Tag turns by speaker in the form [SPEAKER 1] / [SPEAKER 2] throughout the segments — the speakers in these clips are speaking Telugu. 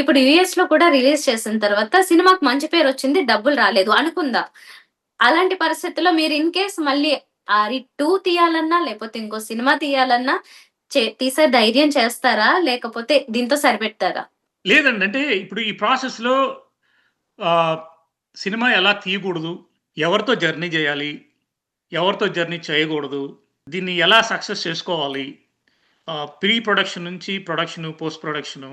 [SPEAKER 1] ఇప్పుడు యూఎస్‌లో కూడా రిలీజ్ చేసిన తర్వాత సినిమాకి మంచి పేరు వచ్చింది డబ్బులు రాలేదు అనుకుందా అలాంటి పరిస్థితుల్లో మీరు ఇన్ కేస్ మళ్ళీ ఆరి టూ తీయాలన్నా, లేకపోతే ఇంకో సినిమా తీయాలన్నా తీసే ధైర్యం చేస్తారా? లేకపోతే దీంతో సరిపెడతారా?
[SPEAKER 2] లేదండి. అంటే ఇప్పుడు ఈ ప్రాసెస్‌లో లో సినిమా ఎలా తీయకూడదు? ఎవరితో జర్నీ చేయాలి ఎవరితో జర్నీ చేయకూడదు? దీన్ని ఎలా సక్సెస్ చేసుకోవాలి? ప్రీ ప్రొడక్షన్ నుంచి ప్రొడక్షను, పోస్ట్ ప్రొడక్షను,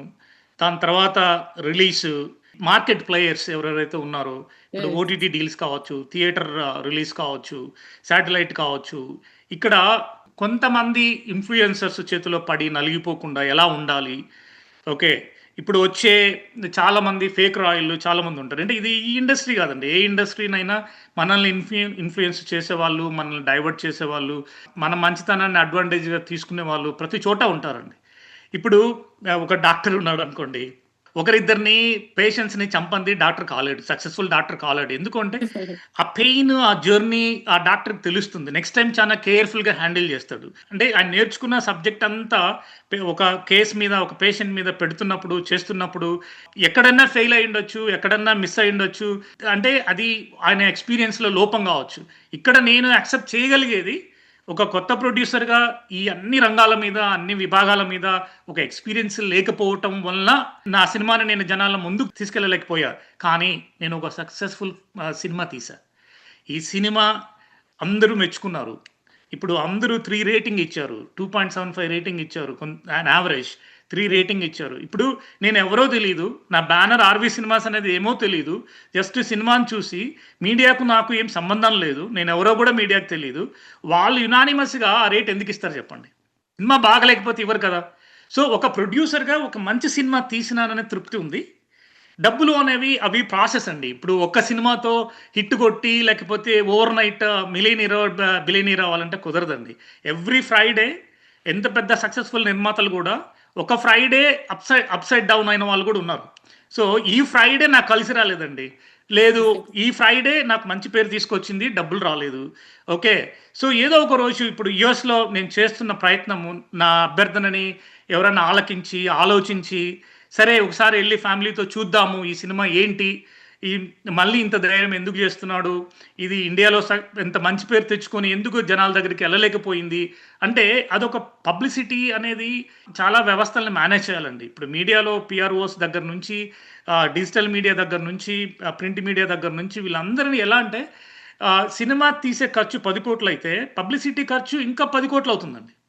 [SPEAKER 2] దాని తర్వాత రిలీజు, మార్కెట్ ప్లేయర్స్ ఎవరెవరైతే ఉన్నారో, ఇప్పుడు. ఓటీటీ డీల్స్ కావచ్చు, థియేటర్ రిలీజ్ కావచ్చు, శాటిలైట్ కావచ్చు. ఇక్కడ కొంతమంది ఇన్‌ఫ్లుయెన్సర్స్ చేతిలో పడి నలిగిపోకుండా ఎలా ఉండాలి? ఓకే. ఇప్పుడు వచ్చే చాలామంది ఫేక్ రాయల్లు చాలామంది ఉంటారు. అంటే ఇది ఈ ఇండస్ట్రీ కాదండి. ఏ ఇండస్ట్రీనైనా మనల్ని ఇన్‌ఫ్లు ఇన్‌ఫ్లుయెన్స్ చేసేవాళ్ళు, మనల్ని డైవర్ట్ చేసేవాళ్ళు, మన మంచితనాన్ని అడ్వాంటేజ్‌గా తీసుకునేవాళ్ళు ప్రతి చోట ఉంటారండి. ఇప్పుడు ఒక డాక్టర్ ఉన్నాడు అనుకోండి ఒకరిద్దరిని పేషెంట్స్‌ని చంపంది డాక్టర్ కాలేడు. సక్సెస్‌ఫుల్ డాక్టర్ కాలేడు. ఎందుకంటే ఆ పెయిన్, ఆ జర్నీ ఆ డాక్టర్ తెలుస్తుంది. నెక్స్ట్ టైం చాలా కేర్ఫుల్గా హ్యాండిల్ చేస్తాడు. అంటే ఆయన నేర్చుకున్న సబ్జెక్ట్ అంతా ఒక కేస్ మీద, ఒక పేషెంట్ మీద పెడుతున్నప్పుడు, చేస్తున్నప్పుడు ఎక్కడన్నా ఫెయిల్ అయ్యుండొచ్చు, ఎక్కడన్నా మిస్ అయ్యుండొచ్చు. అంటే అది ఆయన ఎక్స్పీరియన్స్లో లోపం కావచ్చు. ఇక్కడ నేను యాక్సెప్ట్ చేయగలిగేది ఒక కొత్త ప్రొడ్యూసర్‌గా ఈ అన్ని రంగాల మీద, అన్ని విభాగాల మీద ఒక ఎక్స్‌పీరియన్స్ లేకపోవటం వలన నా సినిమాని నేను జనాల ముందుకు తీసుకెళ్ళలేకపోయా. కానీ నేను ఒక సక్సెస్‌ఫుల్ సినిమా తీసా ఈ సినిమా అందరూ మెచ్చుకున్నారు. ఇప్పుడు అందరూ త్రీ రేటింగ్ ఇచ్చారు. 2.75 రేటింగ్ ఇచ్చారు. కొన్ యావరేజ్ త్రీ రేటింగ్ ఇచ్చారు. ఇప్పుడు నేను ఎవరో తెలియదు నా బ్యానర్ 'ఆర్‌వి సినిమాస్' అనేది ఏమో తెలియదు జస్ట్ సినిమాని చూసి మీడియాకు నాకు ఏం సంబంధం లేదు. నేను ఎవరో కూడా మీడియాకు తెలియదు వాళ్ళు యునానిమస్‌గా ఆ రేట్ ఎందుకు ఇస్తారు చెప్పండి? సినిమా బాగలేకపోతే ఇవ్వరు కదా! సో, ఒక ప్రొడ్యూసర్‌గా ఒక మంచి సినిమా తీసినాననే తృప్తి ఉంది. డబ్బులు అనేవి అవి ప్రాసెస్ అండి. ఇప్పుడు ఒక్క సినిమాతో హిట్ కొట్టి లేకపోతే ఓవర్ నైట్ బ బిలియనీర్ అవ్వాలంటే కుదరదండి. ఎవ్రీ ఫ్రైడే ఎంత పెద్ద సక్సెస్‌ఫుల్ నిర్మాతలు కూడా ఒక ఫ్రైడే అప్‌సైడ్ అప్‌సైడ్ డౌన్ అయిన వాళ్ళు కూడా ఉన్నారు. సో, ఈ ఫ్రైడే నాకు కలిసి రాలేదండి. లేదు ఈ ఫ్రైడే నాకు మంచి పేరు తీసుకొచ్చింది. డబ్బులు రాలేదు. ఓకే. సో, ఏదో ఒక రోజు ఇప్పుడు యూఎస్‌లో నేను చేస్తున్న ప్రయత్నము నా అభ్యర్థనని ఎవరైనా ఆలకించి, ఆలోచించి సరే ఒకసారి వెళ్ళి ఫ్యామిలీతో చూద్దాము. ఈ సినిమా ఏంటి? ఈ మళ్ళీ ఇంత ధైర్యం ఎందుకు చేస్తున్నాడు? ఇది ఇండియాలో ఎంత మంచి పేరు తెచ్చుకొని ఎందుకు జనాల దగ్గరికి వెళ్ళలేకపోయింది అంటే అదొక పబ్లిసిటీ అనేది చాలా వ్యవస్థలను మేనేజ్ చేయాలండి. ఇప్పుడు మీడియాలో పిఆర్ఓస్ దగ్గర నుంచి డిజిటల్ మీడియా దగ్గర నుంచి, ప్రింట్ మీడియా దగ్గర నుంచి వీళ్ళందరిని ఎలా అంటే సినిమా తీసే ఖర్చు 10,00,00,000 అయితే పబ్లిసిటీ ఖర్చు ఇంకా పది కోట్లు అవుతుందండి.